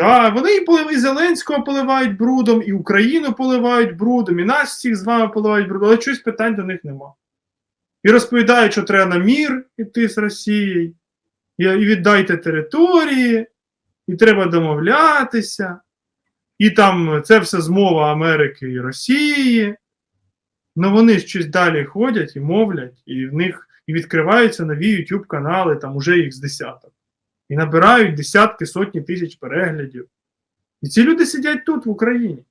Так, вони і полив- і Зеленського поливають брудом, і Україну поливають брудом, і нас всіх з вами поливають брудом, але щось питань до них нема. І розповідають, що треба на мір іти з Росією, і, віддайте території, і треба домовлятися, і там це все змова Америки і Росії. Ну вони щось далі ходять і мовлять, і в них і відкриваються нові YouTube канали, там уже їх з десяток. І набирають десятки, сотні тисяч переглядів. І ці люди сидять тут, в Україні.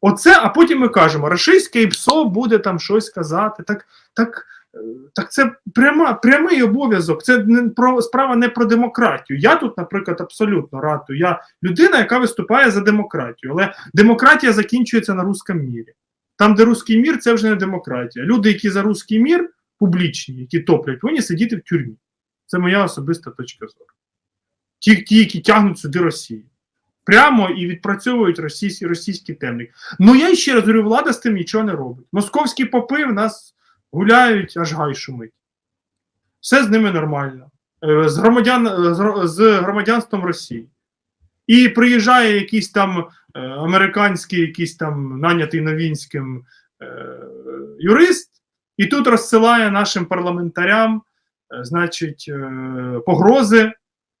Оце, а потім ми кажемо, рашистське ІПСО буде там щось казати. Так, так, е, так це пряма, прямий обов'язок. Це не про справа не про демократію. Я тут, наприклад, абсолютно ратую. Я людина, яка виступає за демократію. Але демократія закінчується на русском мірі. Там, де русський мір, це вже не демократія. Люди, які за русський мір, публічні, які топлять, повинні сидіти в тюрмі. Це моя особиста точка зору. Ті, ті які тягнуть сюди Росію. Прямо і відпрацьовують російські, російські темник. Ну я ще раз говорю, влада з тим нічого не робить. Московські попи в нас гуляють, аж гай шумить. Все з ними нормально. Е, З, громадян, е, з громадянством Росії. І приїжджає якийсь там е, американський, якийсь там нанятий новінським юрист, і тут розсилає нашим парламентарям, значить, е, погрози.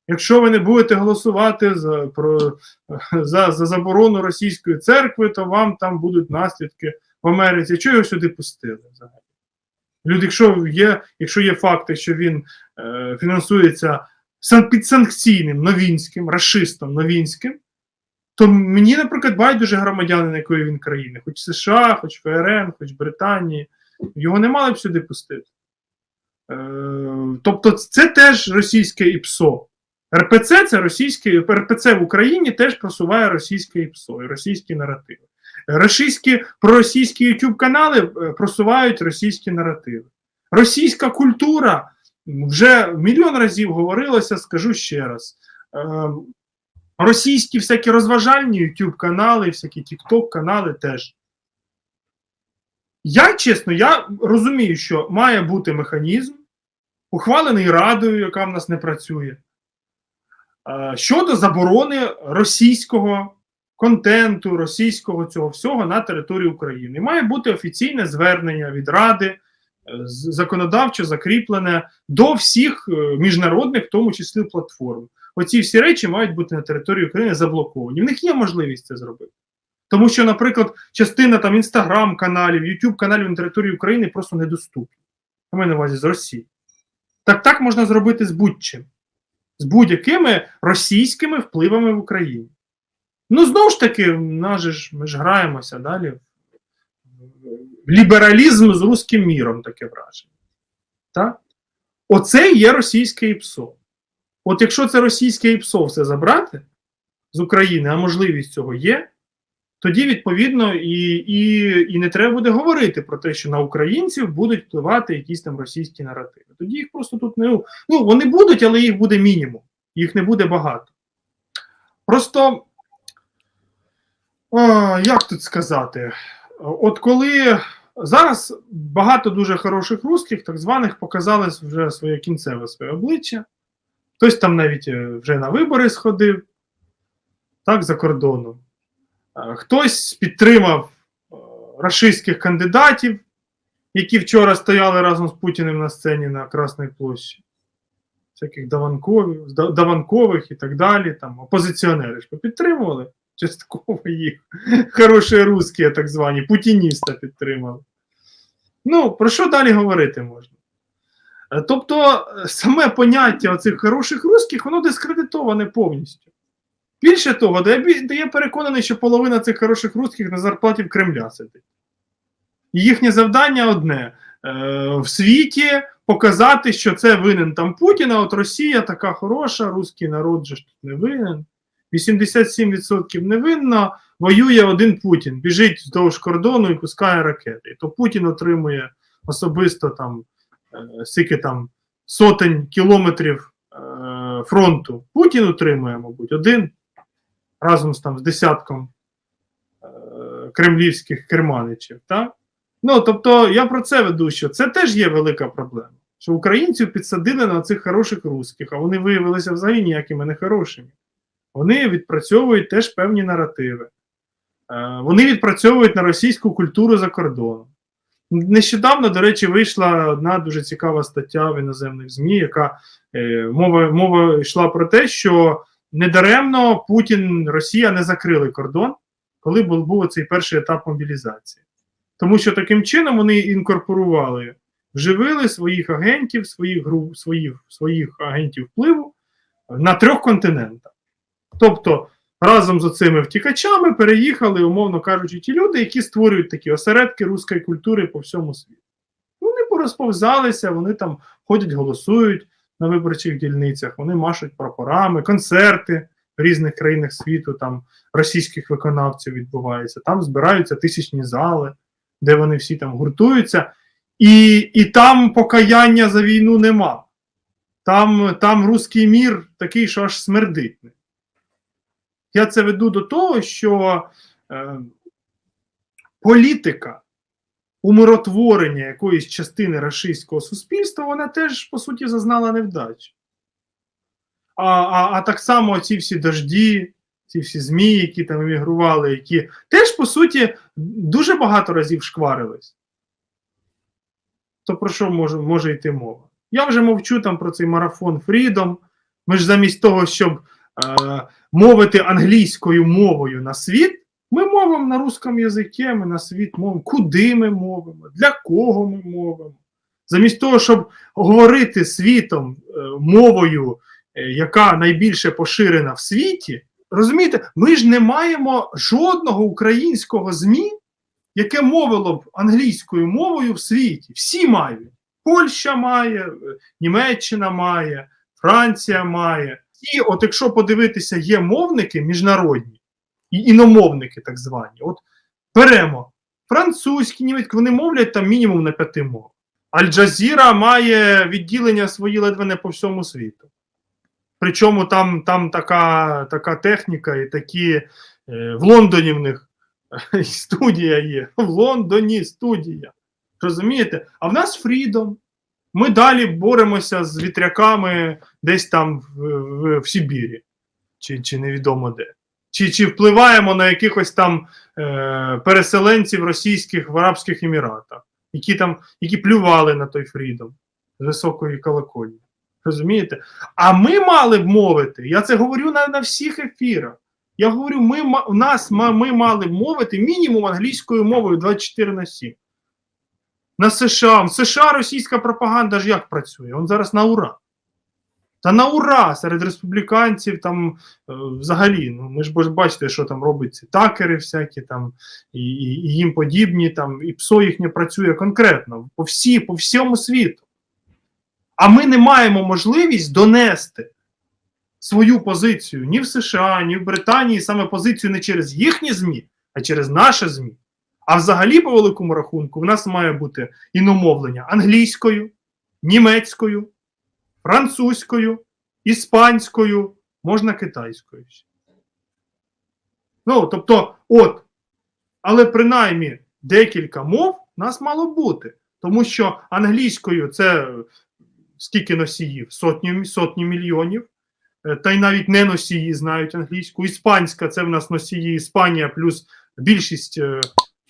Якщо ви не будете голосувати за, про, за, за заборону російської церкви, то вам там будуть наслідки в Америці. Чого його сюди пустили взагалі? Люди, якщо є, якщо є факти, що він е, фінансується сан- підсанкційним новінським, расистом новінським, то мені, наприклад, байдуже громадянин якої він країни, хоч США, хоч ФРН, хоч Британії, його не мали б сюди пустити. Е, тобто, це теж російське ІПСО. РПЦ це російське, РПЦ в Україні теж просуває російське ІПСО і російські наративи. Російські, проросійські YouTube канали е, просувають російські наративи. Російська культура вже мільйон разів говорилося, скажу ще раз. Е, Російські всякі розважальні YouTube канали, всякі TikTok канали теж. Я чесно, я розумію, що має бути механізм, ухвалений Радою, яка в нас не працює, е, щодо заборони російського контенту, російського цього всього на території України. Має бути офіційне звернення від Ради, е, законодавчо закріплене до всіх е, міжнародних, в тому числі платформ. Оці всі речі мають бути на території України заблоковані. В них є можливість це зробити. Тому що, наприклад, частина там інстаграм-каналів, Ютуб каналів на території України просто недоступні. У мене на увазі з Росії. Так так можна зробити з будь-чим, з будь-якими російськими впливами в Україні. Ну, знову ж таки, же ж, ми ж граємося далі. Лібералізм з руським міром таке враження. Так? Оце є російське ІПСО. От якщо це російське ІПСО все забрати з України, а можливість цього є, тоді, відповідно, і, і, і не треба буде говорити про те, що на українців будуть впливати якісь там російські наративи. Тоді їх просто тут не. Ну, вони будуть, але їх буде мінімум, їх не буде багато. Просто, о, як тут сказати, от коли зараз багато дуже хороших русських, так званих, показали вже своє кінцеве своє обличчя. Хтось там навіть е, вже на вибори сходив, так, за кордоном. Е, Хтось підтримав е, рашистських кандидатів, які вчора стояли разом з Путіним на сцені на Красній площі. Всяких Даванкових, Даванкових і так далі. Там опозиціонери ж підтримували частково їх. Хороші русські, так звані, путініста підтримали. Ну, про що далі говорити можна? Е, Тобто, саме поняття оцих хороших русських, воно дискредитоване повністю. Більше того, де я, переконаний, що половина цих хороших русських на зарплаті в Кремля сидить. І їхнє завдання одне: е, в світі показати, що це винен там Путін, а от Росія така хороша, русський народ же ж тут не винен. 87% невинно, воює один Путін, біжить вздовж кордону і пускає ракети. То Путін отримує особисто там е, скільки там сотень кілометрів е, фронту. Путін отримує, мабуть, один разом з там з десятком е, кремлівських керманичів. Так? Ну, тобто, я про це веду, що це теж є велика проблема. Що українців підсадили на цих хороших русських, а вони виявилися взагалі ніякими не хорошими. вони відпрацьовують теж певні наративи. Е, Вони відпрацьовують на російську культуру за кордоном. Нещодавно, до речі, вийшла одна дуже цікава стаття в іноземних ЗМІ, яка е, мова, мова йшла про те, що недаремно Путін, Росія не закрили кордон, коли був, був цей перший етап мобілізації. Тому що таким чином вони інкорпорували, вживили своїх агентів, своїх своїх, своїх агентів впливу на трьох континентах. Тобто разом з цими втікачами переїхали, умовно кажучи, ті люди, які створюють такі осередки руської культури по всьому світу. Вони порозповзалися, вони там ходять, голосують на виборчих дільницях, вони машуть прапорами, концерти в різних країнах світу, там російських виконавців відбуваються, там збираються тисячні зали, де вони всі там гуртуються, і, і там покаяння за війну нема. Там, там руський мір такий, що аж смердить. Я це веду до того, що е, політика умиротворення якоїсь частини рашистського суспільства, вона теж, по суті, зазнала невдачі. А, а, а так само ці всі дожді, ці всі ЗМІ, які там емігрували, які теж, по суті, дуже багато разів шкварились. То про що може, може йти мова? Я вже мовчу там про цей марафон Freedom. Ми ж замість того, щоб е, мовити англійською мовою на світ, ми мовимо на русском язикі, ми на світ мовимо. Куди ми мовимо, для кого ми мовимо. Замість того, щоб говорити світом е, мовою, е, яка найбільше поширена в світі, розумієте, ми ж не маємо жодного українського ЗМІ, яке мовило б англійською мовою в світі. Всі мають. Польща має, е, Німеччина має, Франція має. І от якщо подивитися, є мовники міжнародні, іномовники так звані. От беремо французькі, німецькі, вони мовлять там мінімум на п'яти мовах. Аль-Джазіра має відділення свої ледве не по всьому світу. Причому там там така така техніка і такі е, в Лондоні в них студія є. В Лондоні студія. Розумієте? А в нас Фрідом. Ми далі боремося з вітряками десь там в, в, в Сибірі, чи чи невідомо де. Чи чи впливаємо на якихось там е, переселенців російських в Арабських Еміратах, які там які плювали на той Фрідом з високої колокольні. Розумієте? А ми мали б мовити, я це говорю на на всіх ефірах. Я говорю, ми у нас ми мали б мовити мінімум англійською мовою 24 на 7 на США. В США російська пропаганда ж як працює? Он зараз на ура. Та на ура серед республіканців там е, взагалі, ну ми ж бачите, що там робиться такери всякі там і, і їм подібні, там, і ПСО їхнє працює конкретно по всі, по всьому світу. А ми не маємо можливість донести свою позицію ні в США, ні в Британії, саме позицію не через їхні ЗМІ, а через наші ЗМІ. А взагалі, по великому рахунку, в нас має бути іномовлення англійською, німецькою, французькою, іспанською, можна китайською. Ну, тобто, от, але принаймні декілька мов нас мало бути. Тому що англійською це скільки носіїв? Сотні сотні мільйонів. Та й навіть не носії знають англійську. Іспанська це в нас носії Іспанія, плюс більшість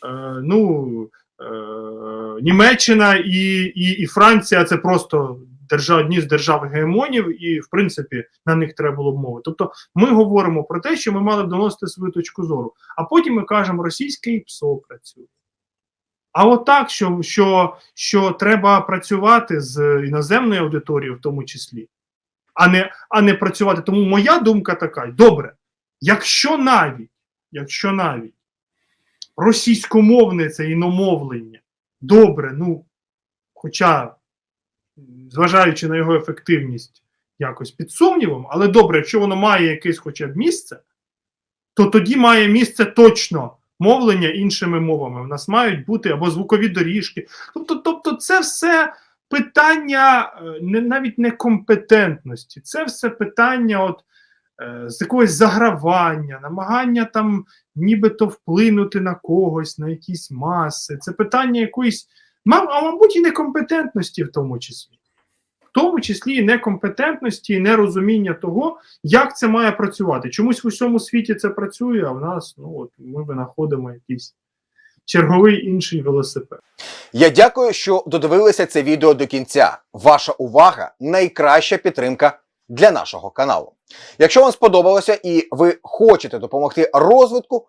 Е, ну, е, Німеччина і і, і Франція це просто держав, одні з держав гегемонів, і, в принципі, на них треба було б мови. Тобто ми говоримо про те, що ми мали б доносити свою точку зору, а потім ми кажемо, російське ПСО працює. А от так, що, що, що треба працювати з іноземною аудиторією, в тому числі, а не а не працювати. Тому моя думка така: добре, якщо навіть, якщо навіть російськомовне це іномовлення. Добре, ну, хоча, зважаючи на його ефективність, якось під сумнівом, але добре, якщо воно має якесь хоча б місце, то тоді має місце точно мовлення іншими мовами. У нас мають бути або звукові доріжки. Тобто, тобто, це все питання е, не навіть не компетентності, це все питання от Е, з якогось загравання, намагання там нібито вплинути на когось, на якісь маси. Це питання якоїсь, а мабуть, і некомпетентності в тому числі. В тому числі і некомпетентності, і нерозуміння того, як це має працювати. Чомусь в усьому світі це працює, а в нас ну от ми винаходимо якийсь черговий інший велосипед. Я дякую, що додивилися це відео до кінця. Ваша увага найкраща підтримка для нашого каналу. Якщо вам сподобалося і ви хочете допомогти розвитку,